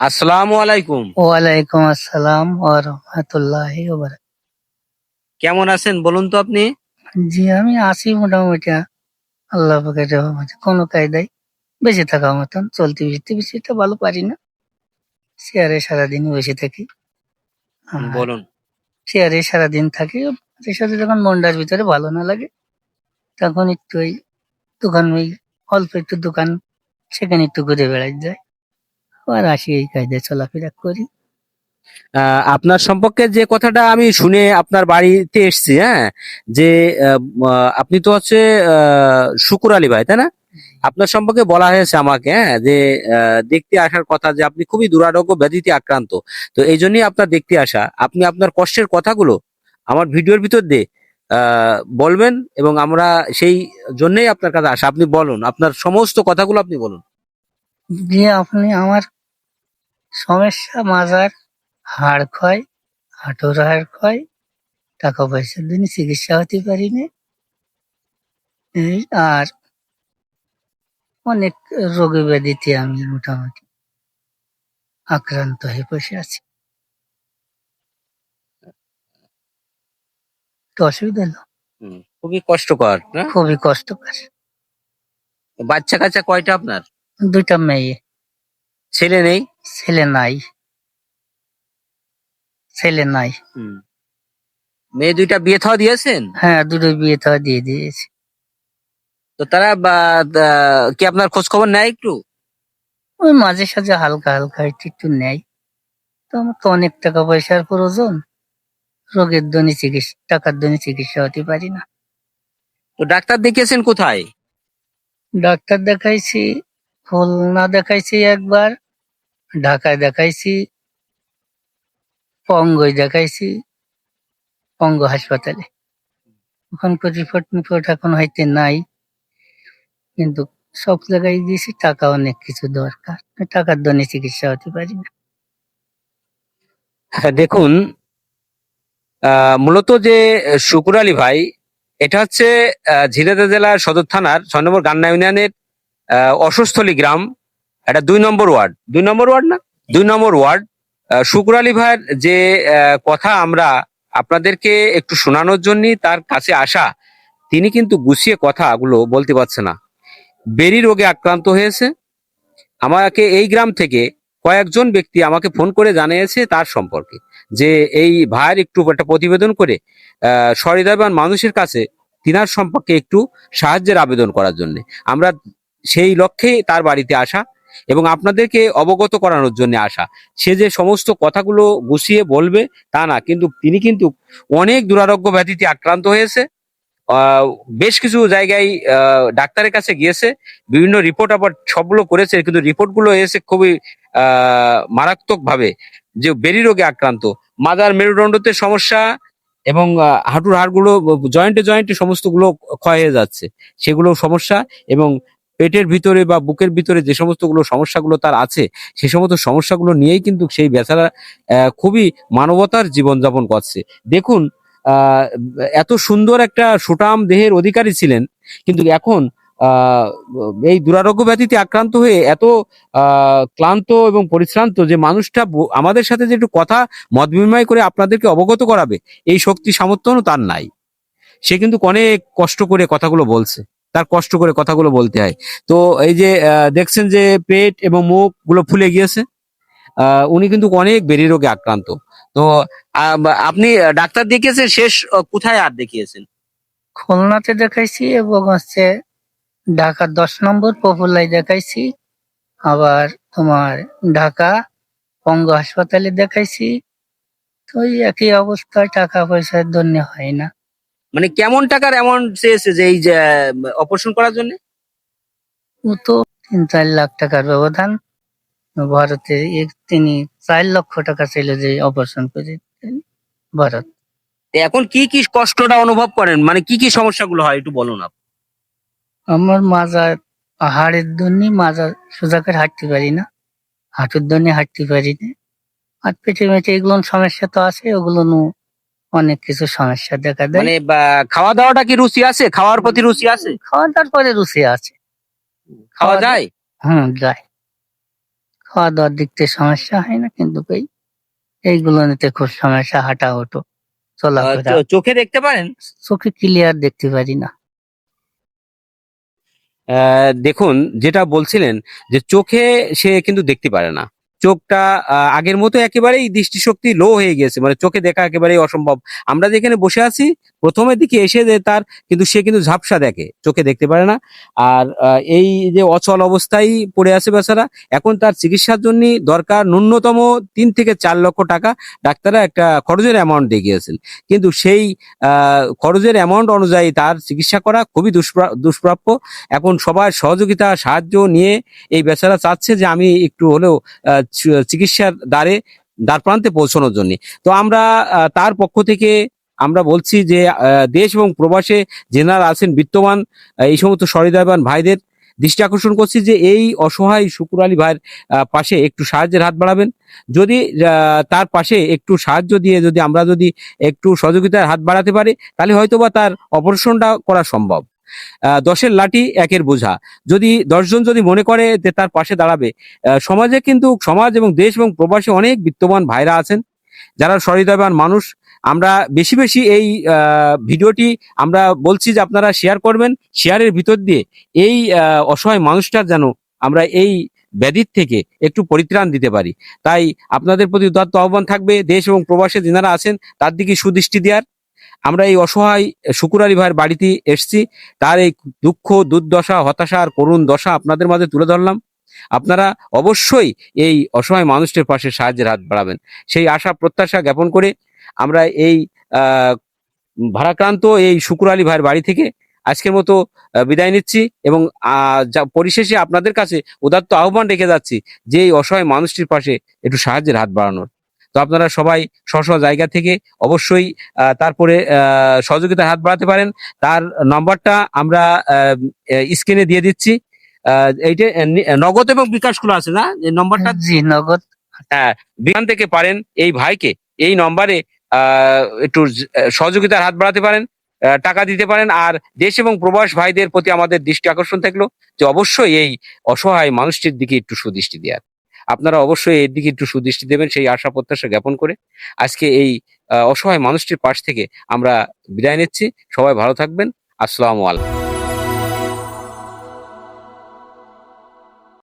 আসসালামু আলাইকুম। ওয়ালাইকুম আসসালাম ওয়া রাহমাতুল্লাহি ওয়া বারাকাতুহু। কেমন আছেন বলুন তো আপনি? জি আমি আছি মোটামুটি। আল্লাহ পাকের রহমতে কোনো কায়দায় বেঁচে থাকা মতন চলতে ফিরতে বেশি একটা ভালো পারি না। চেয়ারে সারাদিন বসে থাকি। বলুন। চেয়ারে সারাদিন থাকি সাথে যখন মনটার ভিতরে ভালো না লাগে তখন একটু ওই দোকান ওই অল্প একটু দোকান সেখানে একটু ঘুরে বেড়াই যায়। আর আসি এই কায়দায় চলাফেরা করি। আপনার সম্পর্কে যে কথাটা আমি শুনে আপনার বাড়িতে এসেছি হ্যাঁ যে আপনি তো হচ্ছে আহ, শুকুর আলী ভাই তাই না? আপনার সম্পর্কে বলা হয়েছে আমাকে হ্যাঁ যে দেখতে আসার কথা যে আপনি খুবই দুরারোগ্য ব্যাধিতে আক্রান্ত। তো এই জন্যই আপনার দেখতে আসা। আপনি আপনার কষ্টের কথাগুলো আমার ভিডিওর ভিতর দিয়ে বলবেন এবং আমরা সেই জন্যই আপনার কাছে আসা। আপনি বলুন আপনার সমস্ত কথাগুলো আপনি বলুন। যে আপনি আমার সমস্যা মাজার হাড় ক্ষয় হাঁটুর হাড় ক্ষয় টাকা পয়সার জন্য চিকিৎসা হতে পারিনি। আর অনেক রোগে ব্যাধিতে আমি মোটামুটি আক্রান্ত হয়ে বসে আছি। অসুবিধা হলো খুবই কষ্টকর খুবই কষ্টকর। বাচ্চা কাচ্চা কয়টা আপনার? দুইটা মেয়ে। ছেলে নেই? ছেলে নাই। ছেলে নাই। হুম। মেয়ে দুইটা বিয়ে থাওয়া দিয়েছেন? হ্যাঁ দুটো বিয়ে তো দিয়ে দিয়েছে। তো তারা বা- দা- কি আপনার খোঁজ খবর নেয় একটু? ওই মাঝে সাঝে হালকা হালকা একটু একটু নেয়। তো আমার তো অনেক টাকা পয়সার প্রয়োজন। রোগের দনি চিকিৎসা টাকার দনি চিকিৎসা হতে পারি না। তো ডাক্তার দেখিয়েছেন কোথায়? ডাক্তার দেখাইছি খুলনা দেখাইছি একবার ঢাকায় দেখাইছি পঙ্গই দেখাইছি পঙ্গ হাসপাতালে। ওখানকার রিপোর্ট মিপোর্ট এখন হইতে নাই কিন্তু সব জায়গায় দিয়েছি টাকা অনেক কিছু দরকার। টাকার দনে চিকিৎসা হতে পারি না। হ্যাঁ, দেখুন মূলত যে শুকুর আলী ভাই এটা হচ্ছে ঝিনাইদহ জেলার সদর থানার ছয় নম্বর গান্না ইউনিয়নের অসস্থলী গ্রাম এটা দুই নম্বর ওয়ার্ড। দুই নম্বর ওয়ার্ড না? দুই নম্বর ওয়ার্ড। শুকুর আলী ভাইয়ের যে কথা আমরা আপনাদেরকে একটু শোনানোর জন্য তার কাছে আসা তিনি কিন্তু গুছিয়ে কথাগুলো বলতে পারছে না। বেরি রোগে আক্রান্ত হয়েছে। আমাকে এই গ্রাম থেকে কয়েকজন ব্যক্তি আমাকে ফোন করে জানিয়েছে তার সম্পর্কে যে এই ভাইয়ের একটু একটা প্রতিবেদন করে আহ, মানুষের কাছে তিনার সম্পর্কে একটু সাহায্যের আবেদন করার জন্য। আমরা সেই লক্ষ্যে তার বাড়িতে আসা এবং আপনাদেরকে অবগত করানোর জন্য আসা। সে যে সমস্ত কথাগুলো গুছিয়ে বলবে তা না, কিন্তু তিনি কিন্তু অনেক দুরারোগ্য ব্যাধিতে আক্রান্ত হয়েছে। বেশ কিছু জায়গায় ডাক্তারের কাছে গিয়েছে, বিভিন্ন রিপোর্ট আবার সবগুলো করেছে, কিন্তু রিপোর্টগুলো এসে খুবই আহ মারাত্মক ভাবে যে বেরি রোগে আক্রান্ত। মাদার মেরুদণ্ডতে সমস্যা এবং হাঁটুর হাড়গুলো জয়েন্টে জয়েন্টে সমস্তগুলো ক্ষয় হয়ে যাচ্ছে। সেগুলো সমস্যা এবং পেটের ভিতরে বা বুকের ভিতরে যে সমস্তগুলো সমস্যাগুলো তার আছে, সে সমস্ত সমস্যাগুলো নিয়েই কিন্তু সেই বেচারা খুবই মানবতার জীবনযাপন করছে। দেখুন এত সুন্দর একটা সুটাম দেহের অধিকারী ছিলেন, কিন্তু এখন এই দুরারোগ্য ব্যাধিতে আক্রান্ত হয়ে এত ক্লান্ত এবং পরিশ্রান্ত যে মানুষটা আমাদের সাথে যে একটু কথা মত বিনিময় করে আপনাদেরকে অবগত করাবে, এই শক্তি সামর্থ্য তার নাই। সে কিন্তু অনেক কষ্ট করে কথাগুলো বলছে। তার কষ্ট করে কথাগুলো বলতে হয়। তো এই যে দেখছেন যে পেট এবং মুখগুলো ফুলে গিয়েছে উনি কিন্তু অনেক বেরি রোগে আক্রান্ত। তো আপনি ডাক্তার দেখিয়েছেন, শেষ কোথায় আর দেখিয়েছেন? খুলনাতে দেখাইছি এবং হচ্ছে ঢাকা দশ নম্বর পপুলাই দেখাইছি, আবার তোমার ঢাকা পঙ্গ হাসপাতালে দেখাইছি। তো একই অবস্থায় টাকা পয়সার জন্য হয় না। মানে কেমন টাকার অ্যামাউন্ট চেয়েছে যে এই যে অপারেশন করার জন্য? ও তো তিন চার লাখ টাকার ব্যবধান। ভারতে তিনি চার লক্ষ টাকা ছিল যে অপারেশন করে ভারত। এখন কি কি কষ্টটা অনুভব করেন? মানে কি কি সমস্যাগুলো হয় একটু বলুন আপনি। আমার মাজার হাড়ের জন্য মাজা সোজা করে হাঁটতে পারি না। হাঁটুর জন্য হাঁটতে পারি না। আর পেটে মেটে এগুলো সমস্যা তো আছে ওগুলো অনেক কিছু সমস্যা দেখা দেয়। মানে বা, খাওয়া দাওয়াটা কি রুচি আছে? খাওয়ার প্রতি রুচি আছে? খাওয়া দাওয়ার পরে রুচি আছে। খাওয়া যায়? হুম যায়। খাওয়া দাওয়ার দিক থেকে সমস্যা হয় না কিন্তু এই এইগুলো নিতে খুব সমস্যা হাঁটা আহ, চলাফেরা। চো- চোখে দেখতে পারেন? চোখে ক্লিয়ার দেখতে পারি না। আহ, দেখুন যেটা বলছিলেন যে চোখে সে কিন্তু দেখতে পারে না। চোখটা আগের মতো একেবারেই দৃষ্টিশক্তি লো হয়ে গেছে মানে চোখে দেখা একেবারেই অসম্ভব। আমরা যেখানে বসে আছি, প্রথমের দিকে এসে যে তার কিন্তু সে কিন্তু ঝাপসা দেখে, চোখে দেখতে পারে না। আর এই যে অচল অবস্থায় পড়ে আছে বেচারা, এখন তার চিকিৎসার জন্য দরকার ন্যূনতম তিন থেকে চার লক্ষ টাকা। ডাক্তাররা একটা খরচের অ্যামাউন্ট দেখিয়েছেন। কিন্তু সেই খরচের অ্যামাউন্ট অনুযায়ী তার চিকিৎসা করা খুবই দুষ্প্রা- দুষ্প্রাপ্য। এখন সবার সহযোগিতা, সাহায্য নিয়ে এই বেচারা চাচ্ছে যে আমি একটু হলেও চিকিৎসার দ্বারে দ্বার প্রান্তে পৌঁছানোর জন্য। তো আমরা তার পক্ষ থেকে আমরা বলছি যে দেশ এবং প্রবাসে যেনারা আছেন বিত্তমান এই সমস্ত সহৃদয়বান ভাইদের দৃষ্টি আকর্ষণ করছি যে, এই অসহায় শুকুর আলী ভাইয়ের পাশে একটু সাহায্যের হাত বাড়াবেন। যদি তার পাশে একটু সাহায্য দিয়ে যদি আমরা যদি একটু সহযোগিতার হাত বাড়াতে পারি, তাহলে হয়তোবা তার অপারেশনটা করা সম্ভব। দশের লাঠি একের বোঝা। যদি দশজন যদি মনে করে যে তার পাশে দাঁড়াবে সমাজে কিন্তু সমাজ এবং দেশ এবং প্রবাসী অনেক বিত্তমান ভাইরা আছেন, যারা সহৃদয়বান মানুষ। আমরা বেশি বেশি এই ভিডিওটি আমরা বলছি যে আপনারা শেয়ার করবেন শেয়ারের ভিতর দিয়ে এই অসহায় মানুষটার যেন আমরা এই ব্যাধির থেকে একটু পরিত্রাণ দিতে পারি। তাই আপনাদের প্রতি উদাত্ত আহ্বান থাকবে, দেশ এবং প্রবাসে যিনারা আছেন, তার দিকে সুদৃষ্টি দেওয়ার। আমরা এই অসহায় শুকুর আলী ভাইয়ের বাড়িতে এসছি। তার এই দুঃখ, দুর্দশা, হতাশা আর করুণ দশা আপনাদের মাঝে তুলে ধরলাম। আপনারা অবশ্যই এই অসহায় মানুষটির পাশে সাহায্যের হাত বাড়াবেন। সেই আশা, প্রত্যাশা জ্ঞাপন করে আমরা এই ভারাক্রান্ত এই শুকুর আলী ভাইয়ের বাড়ি থেকে আজকের মতো বিদায় নিচ্ছি এবং পরিশেষে আপনাদের কাছে উদাত্ত আহ্বান রেখে যাচ্ছি যে এই অসহায় মানুষটির পাশে একটু সাহায্যের হাত বাড়ানোর। তো আপনারা সবাই স্ব জায়গা থেকে অবশ্যই তারপরে আহ, সহযোগিতার হাত বাড়াতে পারেন। তার নম্বরটা আমরা স্ক্রিনে দিয়ে দিচ্ছি। এইটা নগদ এবং বিকাশ খোলা আছে না? নম্বরটা? জি নগদ। হ্যাঁ বিমান থেকে পারেন এই ভাইকে। এই নম্বরে আহ, একটু সহযোগিতার হাত বাড়াতে পারেন টাকা দিতে পারেন। আর দেশ এবং প্রবাস ভাইদের প্রতি আমাদের দৃষ্টি আকর্ষণ থাকল যে অবশ্যই এই অসহায় মানুষটির দিকে একটু সুদৃষ্টি দেওয়ার। আপনারা অবশ্যই এর দিকে একটু সুদৃষ্টি দেবেন, সেই আশা প্রত্যাশা জ্ঞাপন করে। আজকে এই অসহায় মানুষটির পাশ থেকে আমরা বিদায় নিচ্ছি। সবাই ভালো থাকবেন। আসসালামু আলাইকুম।